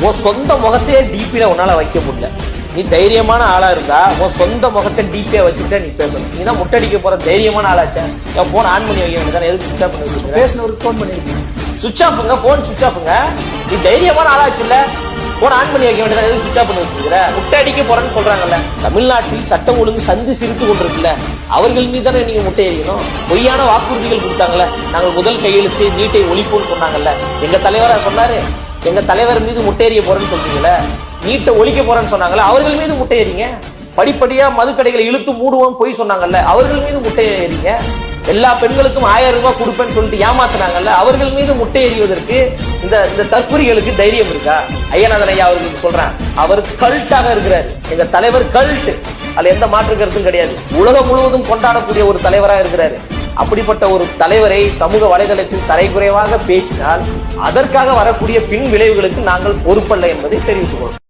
உன் சொந்த முகத்தையே டிபில உன்னால வைக்க முடியல. நீ தைரியமான ஆளா இருந்தா உன் சொந்த முகத்தை டிபியா வச்சுக்கிட்டே நீ பேசணும். நீ தான் முட்டடிக்க போற தைரியமான ஆளாச்சா. என் போன் ஆன் பண்ணி வைக்க வேண்டியதானே எதுக்கு சுவிச் ஆஃப் பண்ணி வச்சிருக்க பேசினவருக்கு ஃபோன் பண்ணிருக்கீங்க சுவிச் ஆஃப்ங்க போன் சுவிச் ஆஃப்ங்க நீ தைரியமான ஆளாச்சுல்ல போன் ஆன் பண்ணி வைக்க வேண்டியதானே எதுக்கு சுவிச் ஆஃப் பண்ணி வச்சிருக்கிற? முட்டை அடிக்க போறேன்னு சொல்றாங்கல்ல. தமிழ்நாட்டில் சட்டம் ஒழுங்கு சந்தி சிரித்து கொண்டிருக்குல்ல. அவர்கள் மீது தானே நீங்க முட்டை எறியணும். பொய்யான வாக்குறுதிகள் கொடுத்தாங்கல்ல. நாங்கள் முதல் கையெழுத்து நீட்டை ஒழிப்போம்னு சொன்னாங்கல்ல. எங்க தலைவரா சொன்னாரு? எங்க தலைவர் மீது முட்டேறிய போறேன்னு சொல்றீங்களே நீட்டை ஒழிக்க போறேன்னு சொன்னாங்கல்ல அவர்கள் மீது முட்டையறீங்க படிப்படியா மதுக்கடைகளை இழுத்து மூடுவோம் பொய் சொன்னாங்கல்ல அவர்கள் மீது முட்டையறீங்க எல்லா பெண்களுக்கும் ஆயிரம் ரூபாய் கொடுப்பேன்னு சொல்லிட்டு ஏமாத்துனாங்கல்ல அவர்கள் மீது முட்டை எறிவதற்கு இந்த இந்த தற்குறிகளுக்கு தைரியம் இருக்கா? ஐயநாதன் ஐயா அவர்களுக்கு சொல்றேன். அவர் கல்ட்டாக இருக்கிறார். எங்க தலைவர் கல்ட் அதுல எந்த மாற்று கருத்தும் கிடையாது. உலகம் முழுவதும் கொண்டாடக்கூடிய ஒரு தலைவராக இருக்கிறாரு. அப்படிப்பட்ட ஒரு தலைவரை சமூக வலைதளத்தில் தரைக்குறைவாக பேசினால் அதற்காக வரக்கூடிய பின் விளைவுகளுக்கு நாங்கள் பொறுப்பல்ல என்பதை தெரிவித்துக் கொள்கிறோம்.